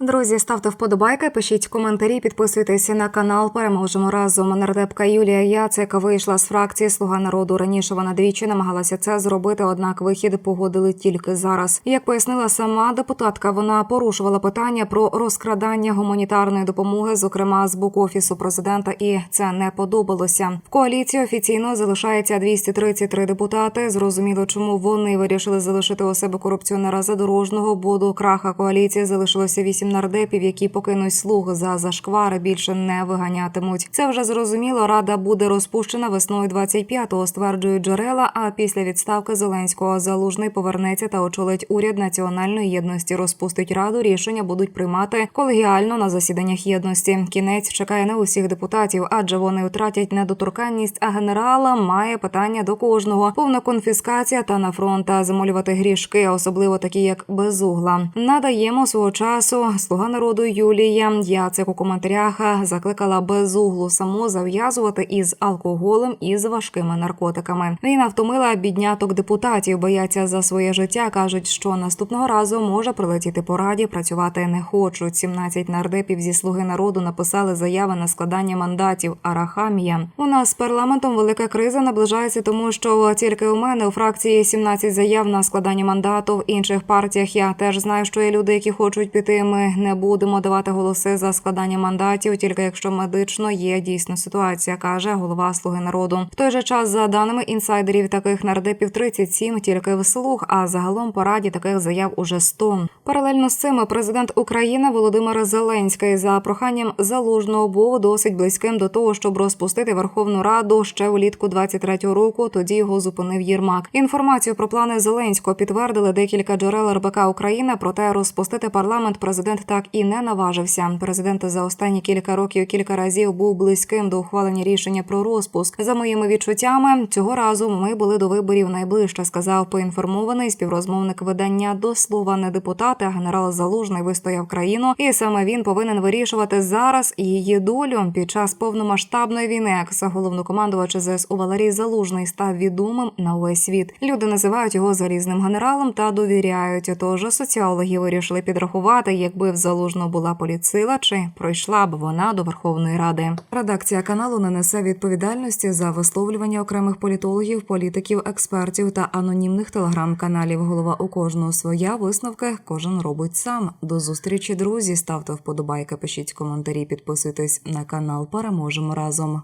Друзі, ставте вподобайки, пишіть коментарі, підписуйтесь на канал. Переможемо разом. Нардепка Юлія Яцик вийшла з фракції Слуга народу. Раніше вона двічі намагалася це зробити, однак вихід погодили тільки зараз. Як пояснила сама депутатка, вона порушувала питання про розкрадання гуманітарної допомоги, зокрема з боку офісу президента, і це не подобалося. В коаліції офіційно залишається 233 депутати. Зрозуміло, чому вони вирішили залишити у себе корупціонера задорожного, бо до краха коаліції залишилося вісім нардепів, які покинуть слуг за зашквари більше не виганятимуть. Це вже зрозуміло. Рада буде розпущена весною 25-го, стверджують джерела. А після відставки Зеленського залужний повернеться та очолить уряд національної єдності. Розпустить раду. Рішення будуть приймати колегіально на засіданнях єдності. Кінець чекає на усіх депутатів, адже вони втратять недоторканність. А генерала має питання до кожного: повна конфіскація та на фронт замолювати грішки, особливо такі як безугла. Надаємо свого часу. Слуга народу Юлія Яцик у коментарях закликала безуглу саму зав'язувати із алкоголем і з важкими наркотиками. Війна втомила бідняток депутатів, бояться за своє життя. кажуть, що наступного разу може прилетіти по раді. Працювати не хочуть. 17 нардепів зі слуги народу написали заяви на складання мандатів. Арахамія у нас з парламентом велика криза наближається, тому що тільки у мене у фракції 17 заяв на складання мандату. В інших партіях я теж знаю, що є люди, які хочуть піти. Ми не будемо давати голоси за складання мандатів, тільки якщо медично є дійсно ситуація, каже голова Слуги народу. В той же час, за даними інсайдерів, таких нардепів 37 тільки вслух, а загалом по раді таких заяв уже 100. Паралельно з цим президент України Володимир Зеленський за проханням залужного був досить близьким до того, щоб розпустити Верховну Раду ще влітку 23-го року. Тоді його зупинив Єрмак. Інформацію про плани Зеленського підтвердили декілька джерел РБК Україна. Проте розпустити парламент президент так і не наважився. Президент за останні кілька років кілька разів був близьким до ухвалення рішення про розпуск. За моїми відчуттями, цього разу ми були до виборів найближче. Сказав поінформований співрозмовник видання до слова не депутат, а генерал Залужний вистояв країну, і саме він повинен вирішувати зараз її долю під час повномасштабної війни. Екс головнокомандувач ЗСУ Валерій Залужний став відомим на увесь світ. Люди називають його залізним генералом та довіряють. Тож соціологи вирішили підрахувати, якби в залужно була поліцила, чи пройшла б вона до Верховної Ради. Редакція каналу не несе відповідальності за висловлювання окремих політологів, політиків, експертів та анонімних телеграм-каналів. Голова у кожного своя висновки кожен робить сам. До зустрічі, друзі. Ставте вподобайки, пишіть коментарі, підписуйтесь на канал. Переможемо разом.